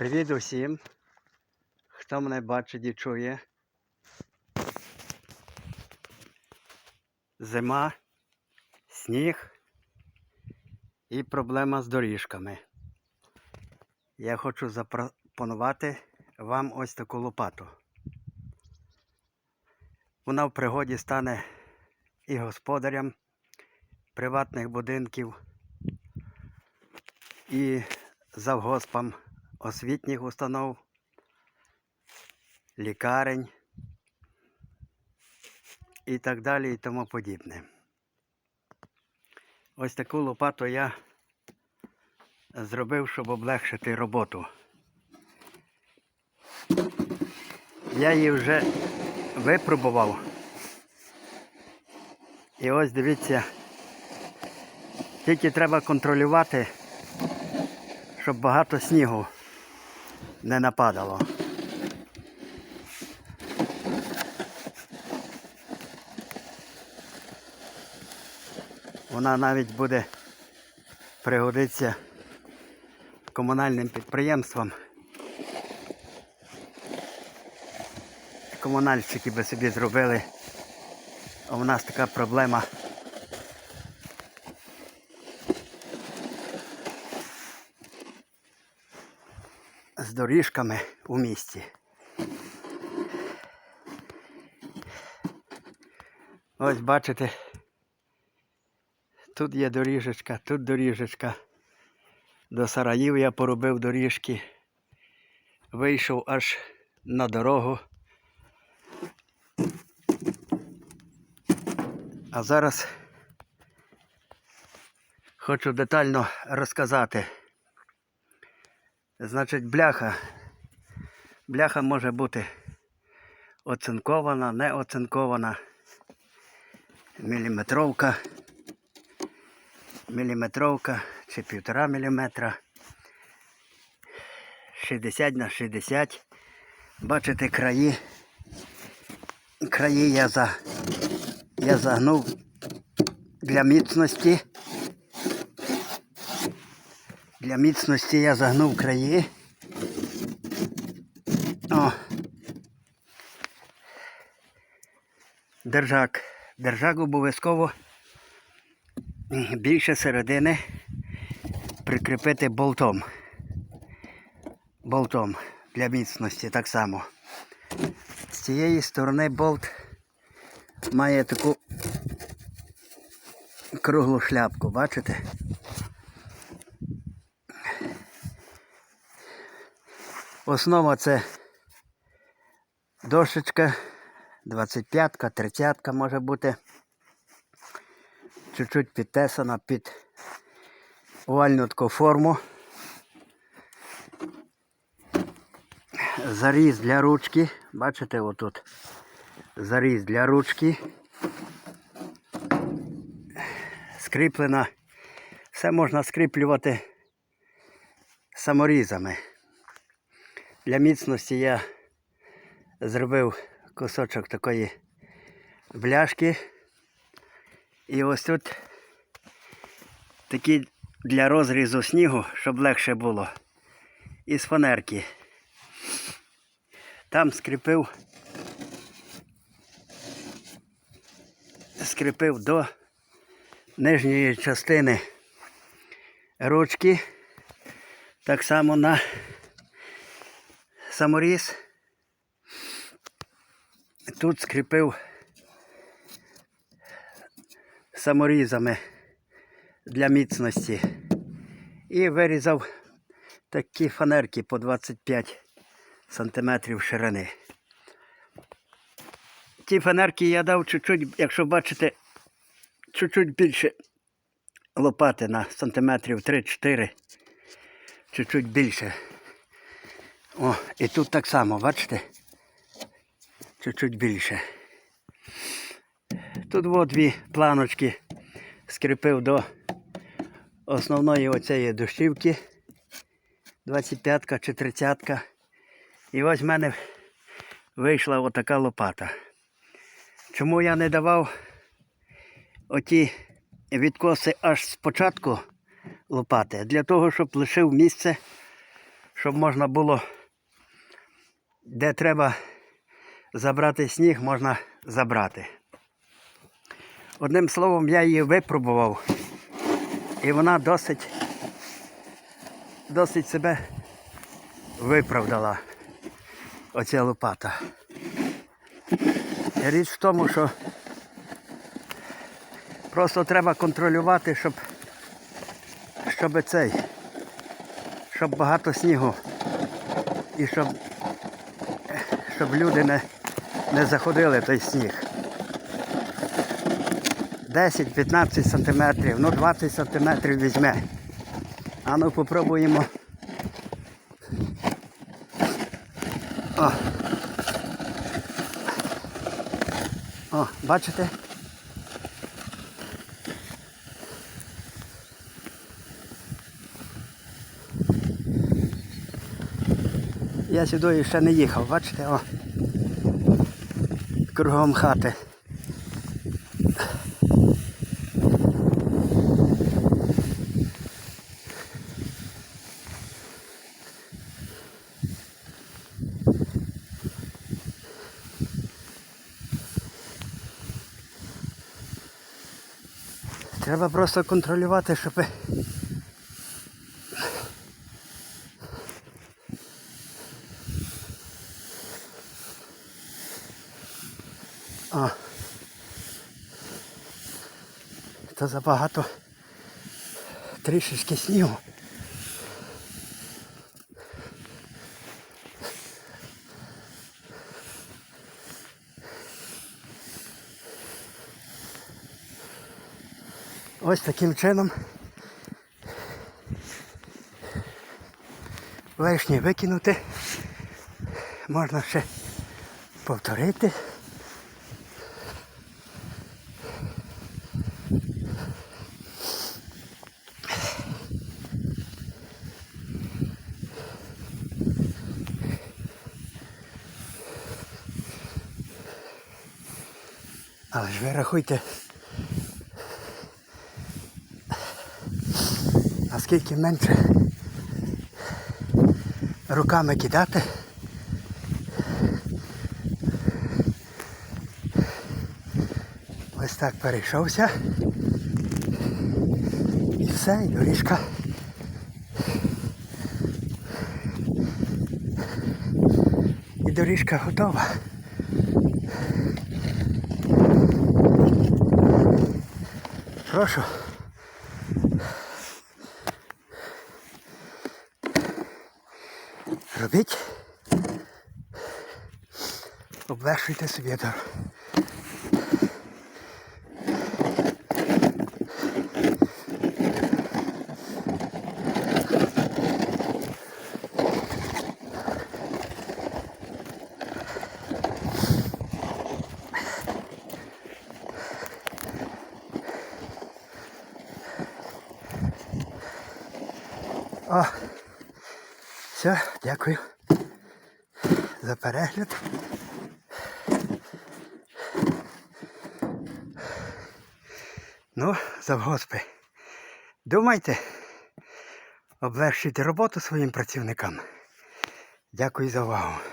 Привіт усім, хто мене бачить і чує. Зима, сніг і проблема з доріжками. Я хочу запропонувати вам ось таку лопату. Вона в пригоді стане і господарям приватних будинків, і завгоспам освітніх установ, лікарень і так далі і тому подібне. Ось таку лопату я зробив, щоб облегшити роботу. Я її вже випробував. І ось дивіться, тільки треба контролювати, щоб багато снігу не нападало. Вона навіть буде пригодиться комунальним підприємствам. Комунальщики би собі зробили. А у нас така проблема. з доріжками у місті. Ось бачите, тут є доріжечка, тут доріжечка. До Сараїв я поробив доріжки. Вийшов аж на дорогу. А зараз хочу детально розказати. Значить, бляха. Бляха може бути оцинкована, не оцинкована. Міліметровка. Міліметровка чи півтора міліметра. 60 на 60. Бачите краї. Краї я за я загнув для міцності. Для міцності я загнув краї. О. Держак. Держак обов'язково більше середини прикріпити болтом. Болтом для міцності так само. З цієї сторони болт має таку круглу шляпку, бачите? Основа це дошечка, 25-ка, 30-ка може бути. Чуть-чуть підтесана під овальну таку форму. Заріз для ручки. Бачите, отут заріз для ручки. Скріплена. Все можна скріплювати саморізами. Для міцності я зробив кусочок такої бляшки. І ось тут такі для розрізу снігу, щоб легше було. Із фанерки. Там скріпив, скріпив до нижньої частини ручки. Так само на саморіз. Тут скріпив саморізами для міцності. І вирізав такі фанерки по 25 сантиметрів ширини. Ті фанерки я дав чуть-чуть, якщо бачите, чуть-чуть більше лопати на сантиметрів 3-4. Чуть-чуть більше. О, і тут так само, бачите? Чуть-чуть більше. Тут от дві планочки скріпив до основної оцеї дощівки. 25-ка чи 30-ка. І ось в мене вийшла отака лопата. Чому я не давав оті відкоси аж спочатку лопати? Для того, щоб лишив місце, щоб можна було, де треба забрати сніг, можна забрати. Одним словом, я її випробував, і вона досить, досить себе виправдала, оця лопата. Річ в тому, що просто треба контролювати, щоб, щоб цей, щоб багато снігу і щоб, щоб люди не, не заходили той сніг. 10-15 сантиметрів, ну 20 сантиметрів візьме. А ну попробуємо. О. О, бачите? Я сюди ще не їхав, бачите, о. Кругом хати. Треба просто контролювати, щоб О. То забагато трішечки снігу. Ось таким чином лишнє викинути. Можна ще повторити. Але ж ви рахуйте, наскільки менше руками кидати. Ось так перейшовся. І все, і доріжка. І доріжка готова. Прошу. Робіть. Обвершуйте собі. О, все, дякую за перегляд. Ну, завгоспи. Думайте, облегшуйте роботу своїм працівникам. Дякую за увагу.